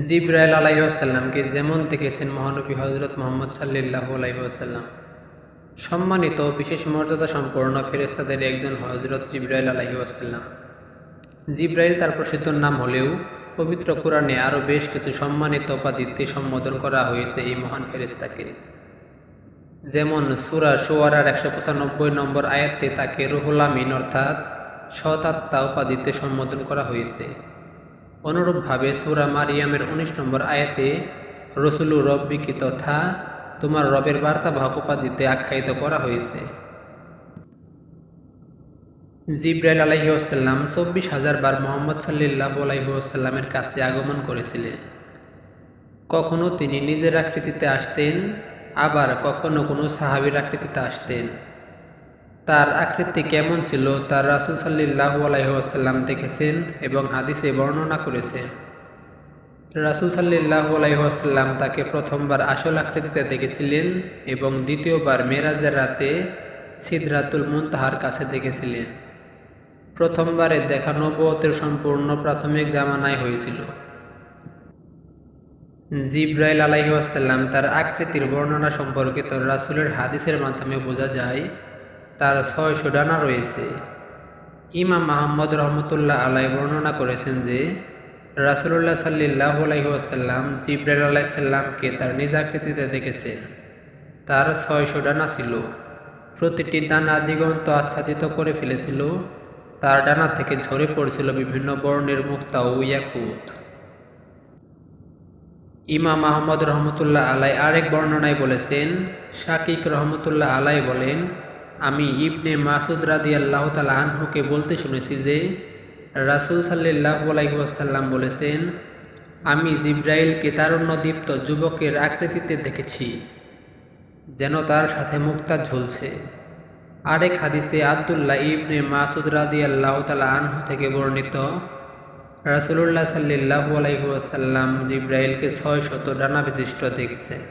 জিব্রাইল আলাইসাল্লামকে যেমন দেখেছেন মহানবী হজরত মোহাম্মদ সাল্লাহ আলাইসাল্লাম সম্মানিত, বিশেষ মর্যাদা সম্পন্ন ফেরেস্তাদের একজন হজরত জিব্রাইল আলাইসাল্লাম জিব্রাইল তার প্রসিদ্ধ নাম হলেও পবিত্র কোরআনে আরও বেশ কিছু সম্মানিত উপাধিতে সম্বোধন করা হয়েছে এই মহান ফেরেস্তাকে যেমন সুরা সোয়ারার একশো পঁচানব্বই নম্বর আয়াতে তাকে রুহুল আমিন অর্থাৎ সতাত্মা উপাধিতে সম্বোধন করা হয়েছে। অনুরূপভাবে সুরা মারিয়ামের উনিশ নম্বর আয়াতে, রসুলু রব্বিকি তথা তোমার রবের বার্তাবাহক উপাধিতে আখ্যায়িত করা হয়েছে। জিব্রাইল আলাইসাল্লাম চব্বিশ হাজার বার মোহাম্মদ সাল্লাহ আলাইসাল্লামের কাছে আগমন করেছিলেন। কখনো তিনি নিজের আকৃতিতে আসতেন, আবার কখনো কোনো সাহাবির আকৃতিতে আসতেন। তার আকৃতি কেমন ছিল তার রাসুল সাল্লাহ আলাইসাল্লাম দেখেছেন এবং হাদিসে বর্ণনা করেছেন। রাসুল সাল্লাহ আলাইসাল্লাম তাকে প্রথমবার আসল আকৃতিতে দেখেছিলেন এবং দ্বিতীয়বার মেরাজের রাতে সিদরাতুল মুনতাহার কাছে দেখেছিলেন। প্রথমবারে দেখা নবতের সম্পূর্ণ প্রাথমিক জামানায় হয়েছিল। জিব্রাইল আলাইসাল্লাম তার আকৃতির বর্ণনা সম্পর্কিত রাসুলের হাদিসের মাধ্যমে বোঝা যায় তার ছয়শো ডানা রয়েছে। ইমাম মাহমদ রহমতুল্লাহ আলাই বর্ণনা করেছেন যে রাসুল্লাহ সাল্লাহ আলাইসাল্লাম জিব্রাইল আলাইসাল্লামকে তার নিজ আকৃতিতে দেখেছেন। তার ছয়শো ডানা ছিল। প্রতিটি ডানা দিগন্ত আচ্ছাদিত করে ফেলেছিল। তার ডানা থেকে ঝরে পড়ছিল বিভিন্ন বর্ণের মুক্তা ও ইয়াকুত। ইমাম আহমদ রহমতুল্লাহ আলাই আরেক বর্ণনায় বলেছেন, শাকিক রহমতুল্লাহ আলাই বলেন আমি ইবনে মাসুদ রাদি আল্লাহ তালা আনহুকে বলতে শুনেছি যে, রাসুল সাল্লাহ আলাইসাল্লাম বলেছেন, আমি জিব্রাইলকে তারুণ্যদীপ্ত যুবকের আকৃতিতে দেখেছি, যেন তার সাথে মুক্তা ঝুলছে। আরেক হাদিসে আবদুল্লাহ ইবনে মাসুদ রাদি আল্লাহ তালা আনহু থেকে বর্ণিত, রাসুলুল্লাহ সাল্লাহ আলাইসাল্লাম জিব্রাইলকে ছয় শত ডানা বিশিষ্ট দেখেছেন।